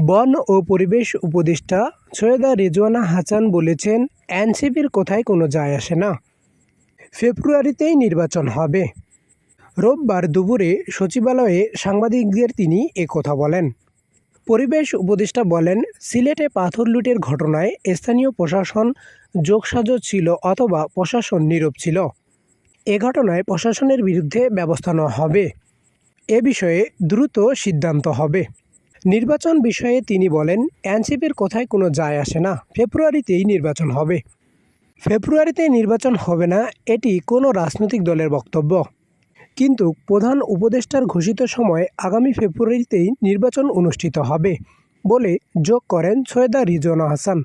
বন ও পরিবেশ উপদেষ্টা সৈয়দা রেজওয়ানা হাসান বলেছেন, এনসিপির কোথায় কোনো যায় আসে না। ফেব্রুয়ারিতেই নির্বাচন হবে। রোববার দুপুরে সচিবালয়ে সাংবাদিকদের তিনি কথা বলেন। পরিবেশ উপদেষ্টা বলেন, সিলেটে পাথর লুটের ঘটনায় স্থানীয় প্রশাসন যোগসাজশ ছিল অথবা প্রশাসন নীরব ছিল। এ ঘটনায় প্রশাসনের বিরুদ্ধে ব্যবস্থা নেওয়া হবে। এ বিষয়ে দ্রুত সিদ্ধান্ত হবে। নির্বাচন বিষয়ে তিনি বলেন, এনসিপির কোথায় কোনো যায় আসে না। ফেব্রুয়ারিতেই নির্বাচন হবে। ফেব্রুয়ারিতে নির্বাচন হবে না, এটি কোনো রাজনৈতিক দলের বক্তব্য। কিন্তু প্রধান উপদেষ্টার ঘোষিত সময় আগামী ফেব্রুয়ারিতেই নির্বাচন অনুষ্ঠিত হবে বলে যোগ করেন সৈয়দা রিজওয়ানা হাসান